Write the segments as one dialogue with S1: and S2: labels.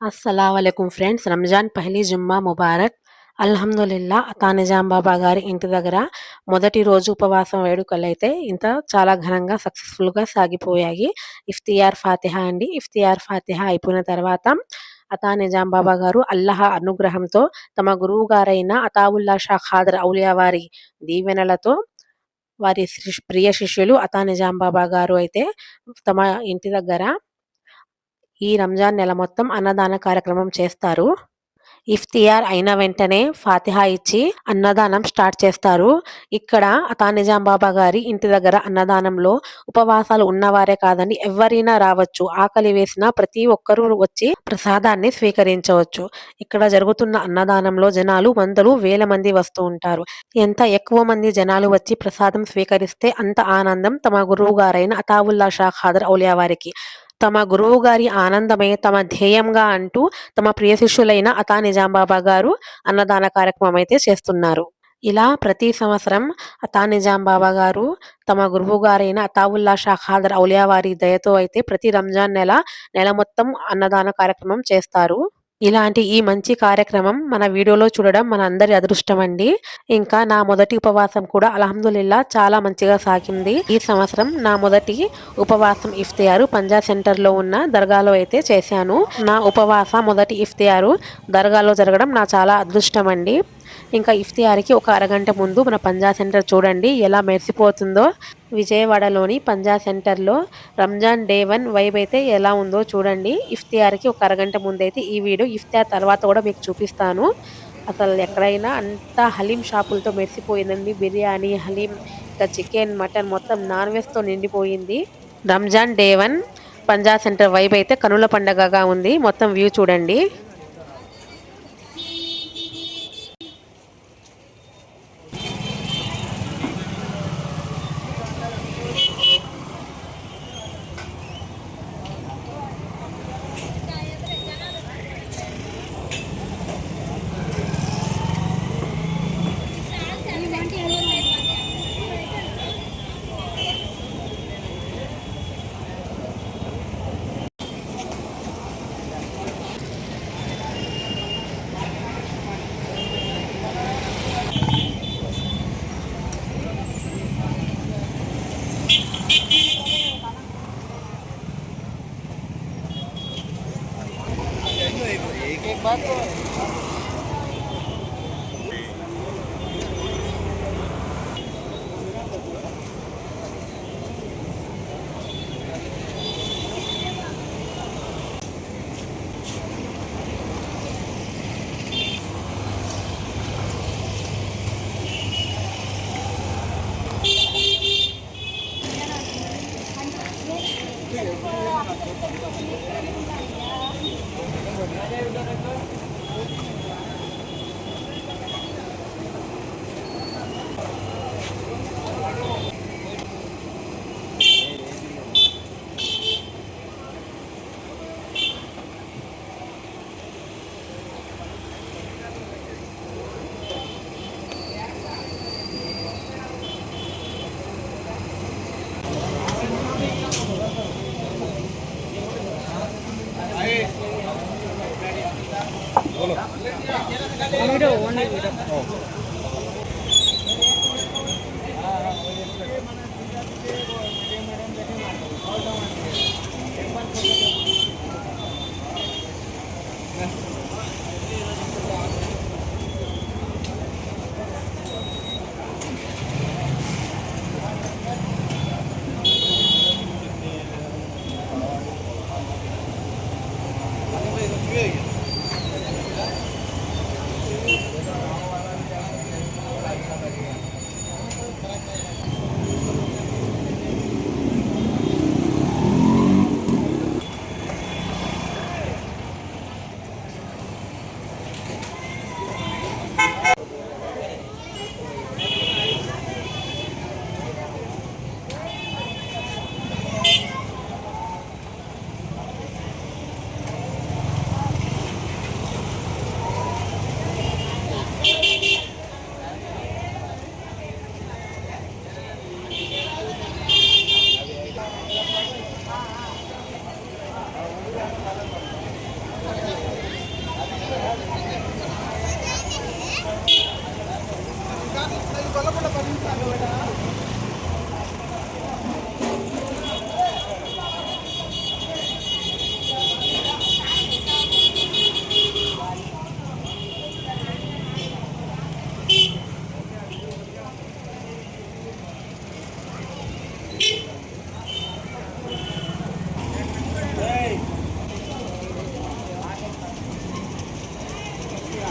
S1: అస్సలామలైకుం friends Ramzan పహలీ జుమ్మా ముబారక్ అల్హమ్దుల్లా అతా నిజాం బాబా గారి ఇంటి దగ్గర మొదటి రోజు ఉపవాసం వేడుకలైతే ఇంత చాలా ఘనంగా సక్సెస్ఫుల్గా సాగిపోయాయి. ఇఫ్తియార్ ఫాతిహా అండి. ఇఫ్తియార్ ఫాతిహా అయిపోయిన తర్వాత అతా నిజాం బాబా గారు అల్లహ అనుగ్రహంతో తమ గురువు గారైన అతావుల్లా షా ఖాదర్ ఔలియా వారి దీవెనలతో వారి ప్రియ శిష్యులు అతా నిజాం బాబా గారు అయితే తమ ఇంటి దగ్గర ఈ రంజాన్ నెల మొత్తం అన్నదాన కార్యక్రమం చేస్తారు. ఇఫ్తియార్ అయిన వెంటనే ఫాతిహా ఇచ్చి అన్నదానం స్టార్ట్ చేస్తారు. ఇక్కడ అతానిజాం బాబా గారి ఇంటి దగ్గర అన్నదానంలో ఉపవాసాలు ఉన్నవారే కాదండి ఎవరైనా రావచ్చు. ఆకలి వేసిన ప్రతి ఒక్కరూ వచ్చి ప్రసాదాన్ని స్వీకరించవచ్చు. ఇక్కడ జరుగుతున్న అన్నదానంలో జనాలు వందలు వేల మంది వస్తూ ఉంటారు. ఎంత ఎక్కువ మంది జనాలు వచ్చి ప్రసాదం స్వీకరిస్తే అంత ఆనందం తమ గురువు గారైన అతావుల్లా షా ఖాదర్ ఔలియా వారికి. తమ గురువు గారి ఆనందమే తమ ధ్యేయంగా అంటూ తమ ప్రియ శిష్యులైన అతా నిజాం బాబా గారు అన్నదాన కార్యక్రమం అయితే చేస్తున్నారు. ఇలా ప్రతి సంవత్సరం అతా నిజాం బాబా గారు తమ గురువు గారైన అతావుల్లా షాఖాదర్ ఔలియా వారి దయతో అయితే ప్రతి రంజాన్ నెల నెల మొత్తం అన్నదాన కార్యక్రమం చేస్తారు. ఇలాంటి ఈ మంచి కార్యక్రమం మన వీడియోలో చూడడం మన అందరి అదృష్టం అండి. ఇంకా నా మొదటి ఉపవాసం కూడా అల్హమ్దుల్లా చాలా మంచిగా సాగింది. ఈ సంవత్సరం నా మొదటి ఉపవాసం ఇఫ్తియారు పంజాబ్ సెంటర్లో ఉన్న దర్గాలో అయితే చేశాను. నా ఉపవాస మొదటి ఇఫ్తియారు దర్గాలో జరగడం నా చాలా అదృష్టం అండి. ఇంకా ఇఫ్తియార్కి ఒక అరగంట ముందు మన పంజా సెంటర్ చూడండి ఎలా మెరిసిపోతుందో. విజయవాడలోని పంజా సెంటర్లో రంజాన్ డే వన్ వైబ్ అయితే ఎలా ఉందో చూడండి. ఇఫ్తియార్కి ఒక అరగంట ముందు అయితే ఈ వీడియో ఇఫ్తియార్ తర్వాత కూడా మీకు చూపిస్తాను. అసలు ఎక్కడైనా అంతా హలీం షాపులతో మెరిసిపోయిందండి. బిర్యానీ హలీం ఇంకా చికెన్ మటన్ మొత్తం నాన్ వెజ్తో నిండిపోయింది. రంజాన్ డే వన్ పంజా సెంటర్ వైబ్ అయితే కనుల పండగగా ఉంది. మొత్తం వ్యూ చూడండి.
S2: Video only video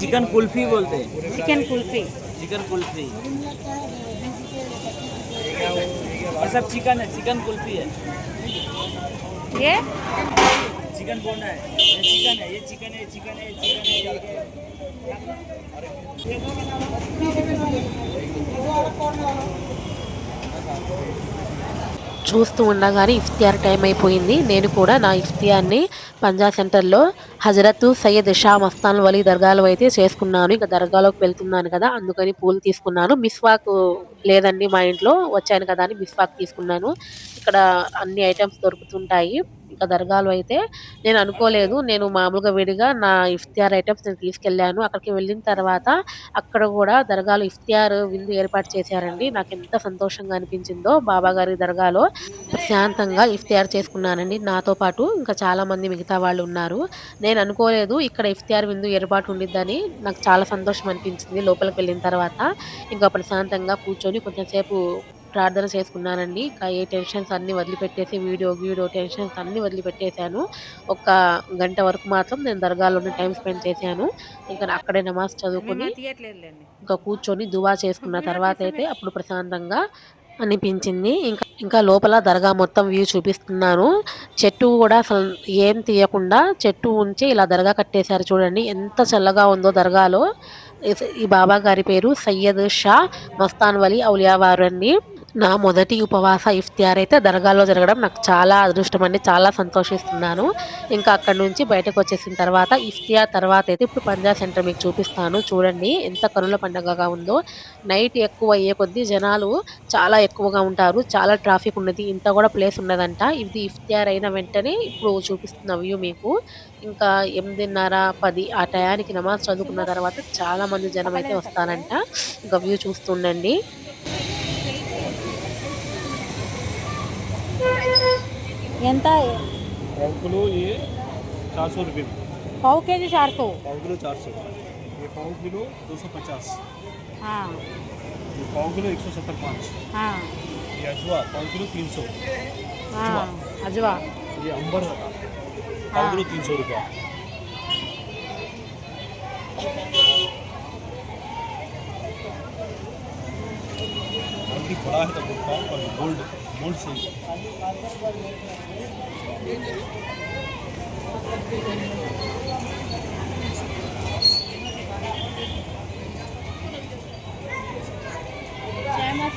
S3: chicken kulfi बोलते हैं।
S2: चिकन कुल्फी।
S3: चिकन कुल्फी। ये सब चिकन है चिकन कुल्फी है।
S2: ये?
S3: चिकन बोलना है। चिकन है ये चिकन है चिकन है चिकन है
S1: చూస్తూ ఉండగానే ఇఫ్తియార్ టైం అయిపోయింది. నేను కూడా నా ఇఫ్తియార్ని పంజా సెంటర్లో హజరత్ సయ్యద్ షా మస్తాన్ వలీ దర్గాలో అయితే చేసుకున్నాను. ఇంకా దర్గాలోకి వెళ్తున్నాను కదా అందుకని పూలు తీసుకున్నాను. మిస్వాక్ లేదండి మా ఇంట్లో వచ్చాను కదా అని మిస్వాక్ తీసుకున్నాను. ఇక్కడ అన్ని ఐటమ్స్ దొరుకుతుంటాయి. ఇంకా దర్గాలో అయితే నేను అనుకోలేదు. నేను మామూలుగా విడిగా నా ఇఫ్తియార్ ఐటమ్స్ నేను తీసుకెళ్ళాను. అక్కడికి వెళ్ళిన తర్వాత అక్కడ కూడా దర్గాలో ఇఫ్తియార్ విందు ఏర్పాటు చేశారండి. నాకు ఎంత సంతోషంగా అనిపించిందో బాబా గారి దర్గాలో ప్రశాంతంగా ఇఫ్తియార్ చేసుకున్నానండి. నాతో పాటు ఇంకా చాలా మంది మిగతా వాళ్ళు ఉన్నారు. నేను అనుకోలేదు ఇక్కడ ఇఫ్తియార్ విందు ఏర్పాటు ఉండిద్దని. నాకు చాలా సంతోషం అనిపించింది లోపలికి వెళ్ళిన తర్వాత. ఇంకా ప్రశాంతంగా కూర్చొని కొంచెంసేపు ప్రార్థన చేసుకున్నానండి. ఇంకా ఏ టెన్షన్స్ అన్ని వదిలిపెట్టేసి వీడియో వీడియో టెన్షన్స్ అన్ని వదిలిపెట్టేశాను. ఒక గంట వరకు మాత్రం నేను దర్గాలోనే టైం స్పెండ్ చేశాను. ఇంకా అక్కడే నమాజ్ చదువుకొని ఇంకా కూర్చొని దువా చేసుకున్న తర్వాత అయితే అప్పుడు ప్రశాంతంగా అనిపించింది. ఇంకా ఇంకా లోపల దర్గా మొత్తం వ్యూ చూపిస్తున్నాను. చెట్టు కూడా అసలు ఏం తీయకుండా చెట్టు ఉంచి ఇలా దర్గా కట్టేశారు చూడండి. ఎంత చల్లగా ఉందో దర్గాలో. ఈ- బాబా గారి పేరు సయ్యద్ షా మస్తాన్ వలి ఔలియా వారు అండి నా మొదటి ఉపవాస ఇఫ్తియార్ అయితే దర్గాలో జరగడం నాకు చాలా అదృష్టం అండి. చాలా సంతోషిస్తున్నాను. ఇంకా అక్కడ నుంచి బయటకు వచ్చేసిన తర్వాత ఇఫ్తియార్ తర్వాత అయితే ఇప్పుడు పంజా సెంటర్ మీకు చూపిస్తాను. చూడండి ఎంత కనుల పండగగా ఉందో. నైట్ ఎక్కువ అయ్యే కొద్దీ జనాలు చాలా ఎక్కువగా ఉంటారు. చాలా ట్రాఫిక్ ఉన్నది. ఇంత కూడా ప్లేస్ ఉన్నదంట. ఇది ఇఫ్తియార్ అయిన వెంటనే ఇప్పుడు చూపిస్తున్న వ్యూ మీకు. ఇంకా ఎనిమిదిన్నర పది ఆ టయానికి నమాజ్ చదువుకున్న తర్వాత చాలా మంది జనం అయితే వస్తారంట. ఇంకా వ్యూ చూస్తుండండి.
S2: ఎంత
S4: पाव किलो ये चार सौ रुपये में
S2: పావు కేజీ చార్తో
S4: पाव किलो चार सौ ये पाव किलो दो सौ पचास
S2: ఆ,
S4: ये पाव किलो एक सौ सत्तर पाँच
S2: ఆ,
S4: ये अजवा पाव किलो तीन सौ
S2: ఆ, అజ్వా
S4: ये अंबर पाव किलो तीन सौ रुपया क्वालिटी बड़ा है तो बोलता हूँ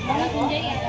S4: पर गोल्ड गोल्ड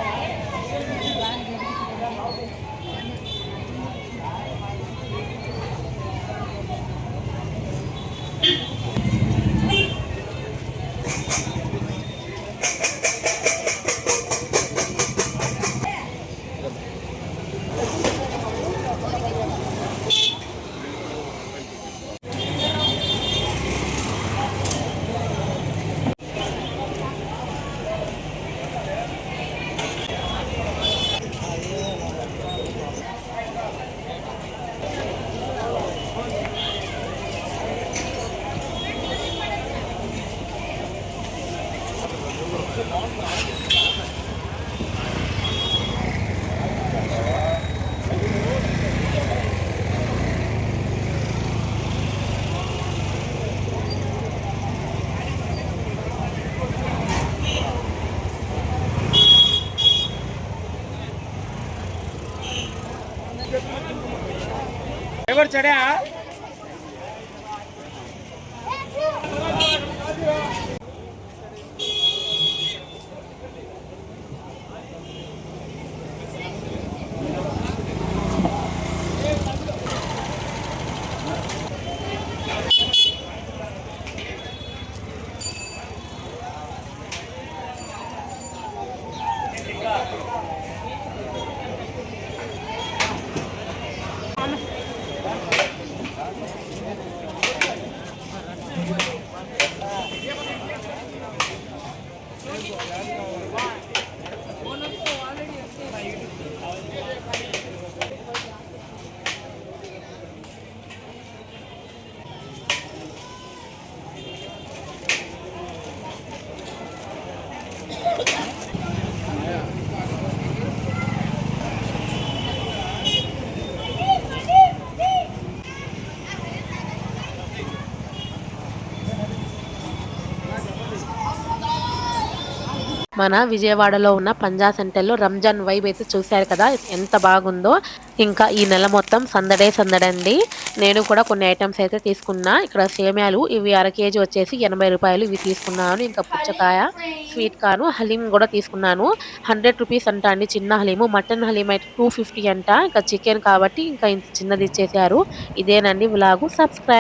S4: ऊपर
S3: चढ़े हाँ।
S1: మన విజయవాడలో ఉన్న పంజా సెంటర్లో రంజాన్ వైబ్ అయితే చూశారు కదా ఎంత బాగుందో. ఇంకా ఈ నెల మొత్తం సందడే సందడండి. నేను కూడా కొన్ని ఐటమ్స్ అయితే తీసుకున్నా. ఇక్కడ సేమ్యాలు ఇవి అర కేజీ వచ్చేసి ఎనభై రూపాయలు ఇవి తీసుకున్నాను. ఇంకా పుచ్చకాయ స్వీట్ కాను హలీం కూడా తీసుకున్నాను. హండ్రెడ్ రూపీస్ అంట అండి చిన్న హలీము. మటన్ హలీం అయితే టూ ఫిఫ్టీ అంట. ఇంకా చికెన్ కాబట్టి ఇంకా ఇంత చిన్నది ఇచ్చేసారు ఇదేనండి విలాగు. సబ్స్క్రైబ్